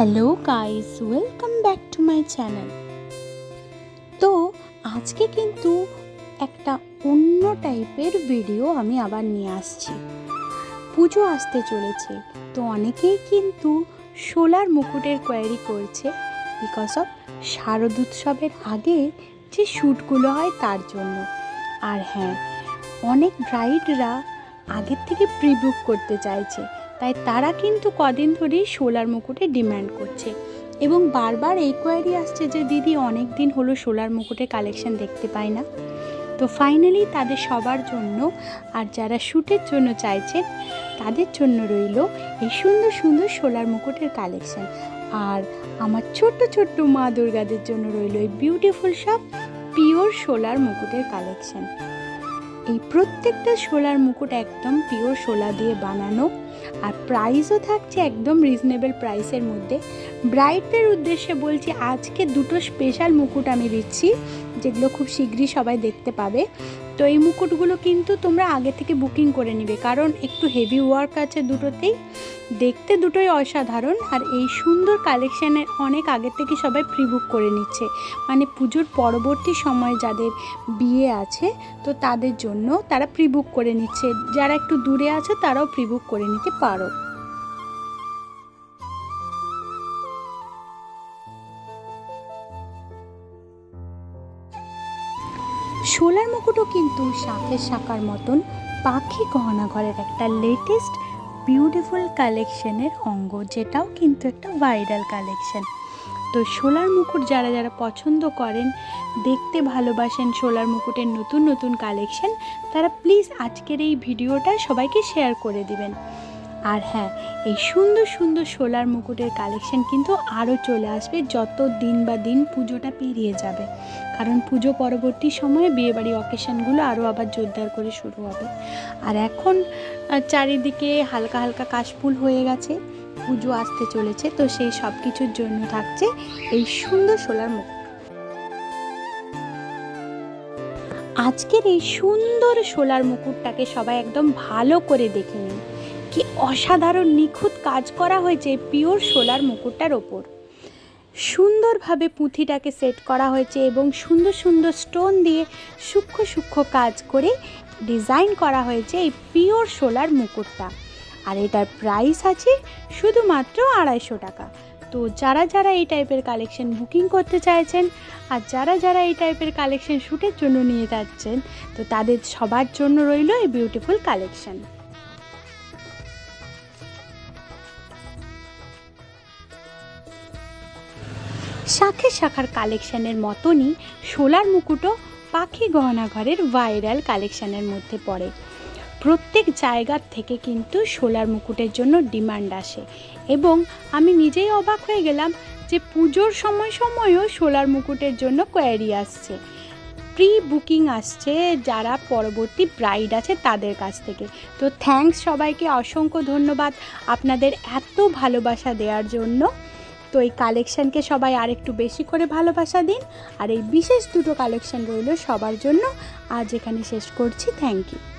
Hello guys welcome back to my channel তো আজকে কিন্তু একটা অন্য টাইপের ভিডিও আমি আবার নিয়ে আসছি। পুজো আসতে চলেছে। তো অনেকেই কিন্তু সোলার মুকুটের কোয়ারি করছে বিকজ অফ শারদোৎসবের আগে যে শ্যুটগুলো হয় তার জন্য। আর হ্যাঁ অনেক ব্রাইডরা আগের থেকে প্রি বুক করতে চাইছে। তাই তারা কিন্তু কদিন ধরেই সোলার মুকুটে ডিম্যান্ড করছে। এবং বারবার এই কোয়ারি আসছে যে, দিদি অনেক দিন হলো সোলার মুকুটের কালেকশন দেখতে পাই না। তো ফাইনালি তাদের সবার জন্য আর যারা শ্যুটের জন্য চাইছেন, তাদের জন্য রইল এই সুন্দর সুন্দর সোলার মুকুটের কালেকশন আর আমার ছোট্ট ছোট্ট মা দুর্গাদের জন্য রইল এই বিউটিফুল সব পিওর সোলার মুকুটের কালেকশন এই প্রত্যেকটা শোলার মুকুট একদম পিওর শোলা দিয়ে বানানো আর প্রাইসও থাকছে একদম রিজনেবল প্রাইসের মধ্যে। ব্রাইডদের উদ্দেশ্যে বলছি, আজকে দুটো স্পেশাল মুকুট আমি দিচ্ছি, যেগুলো খুব শীঘ্রই সবাই দেখতে পাবে। তো এই মুকুটগুলো কিন্তু তোমরা আগে থেকে বুকিং করে নিবে। কারণ একটু হেভি ওয়ার্ক আছে দুটোতেই। দেখতে দুটোই অসাধারণ। আর এই সুন্দর কালেকশানের অনেক আগে থেকে সবাই প্রি বুক করে নিচ্ছে। মানে পুজোর পরবর্তী সময় যাদের বিয়ে আছে, তো তাদের জন্য তারা প্রি বুক করে নিচ্ছে। যারা একটু দূরে আছে, তারাও প্রি বুক করে নিতে পারো। সোলার মুকুটও কিন্তু শাঁখের শাখার মতন পাখি গহনা ঘরের একটা লেটেস্ট বিউটিফুল কালেকশনের অঙ্গ, যেটাও কিন্তু একটা ভাইরাল কালেকশন তো সোলার মুকুট যারা যারা পছন্দ করেন, দেখতে ভালোবাসেন সোলার মুকুটের নতুন নতুন কালেকশন তারা প্লিজ আজকের এই ভিডিওটা সবাইকে শেয়ার করে দিবেন। আর হ্যাঁ এই সুন্দর সুন্দর সোলার মুকুটের কালেকশন কিন্তু আরও চলে আসবে যত দিন বা দিন পুজোটা পেরিয়ে যাবে। কারণ পুজো পরবর্তী সময়ে বিয়েবাড়ি অকেশনগুলো আরও আবার জোরদার করে শুরু হবে। আর এখন চারিদিকে হালকা হালকা কাশফুল হয়ে গেছে, পুজো আসতে চলেছে, তো সেই সব কিছুর জন্য থাকছে এই সুন্দর সোলার মুকুট। আজকের এই সুন্দর সোলার মুকুটটাকে সবাই একদম ভালো করে দেখে নিন। কি অসাধারণ নিখুঁত কাজ করা হয়েছে পিওর সোলার মুকুটটার ওপর? সুন্দরভাবে পুঁথিটাকে সেট করা হয়েছে এবং সুন্দর সুন্দর স্টোন দিয়ে সূক্ষ্ম সূক্ষ্ম কাজ করে ডিজাইন করা হয়েছে এই পিওর সোলার মুকুটটা। আর এটার প্রাইস আছে শুধুমাত্র আড়াইশো টাকা। তো যারা যারা এই টাইপের কালেকশন বুকিং করতে চাইছেন আর যারা যারা এই টাইপের কালেকশন শ্যুটের জন্য নিয়ে যাচ্ছেন, তো তাদের সবার জন্য রইল এই বিউটিফুল কালেকশন। শাখে শাখার কালেকশানের মতনই সোলার মুকুটও পাখি গহনা ঘরের ভাইরাল কালেকশানের মধ্যে পড়ে। প্রত্যেক জায়গার থেকে কিন্তু সোলার মুকুটের জন্য ডিমান্ড আসে এবং আমি নিজেই অবাক হয়ে গেলাম যে পুজোর সময় সময়ও সোলার মুকুটের জন্য কোয়ারি আসছে। প্রি বুকিং আসছে, যারা পরবর্তী ব্রাইড আছে তাদের কাছ থেকে। তো থ্যাঙ্কস সবাইকে অসংখ্য ধন্যবাদ আপনাদের এত ভালোবাসা দেওয়ার জন্য। তো এই কালেকশানকে সবাই আর একটু বেশি করে ভালোবাসা দিন। আর এই বিশেষ দুটো কালেকশান রইল সবার জন্য। আজ এখানে শেষ করছি। Thank you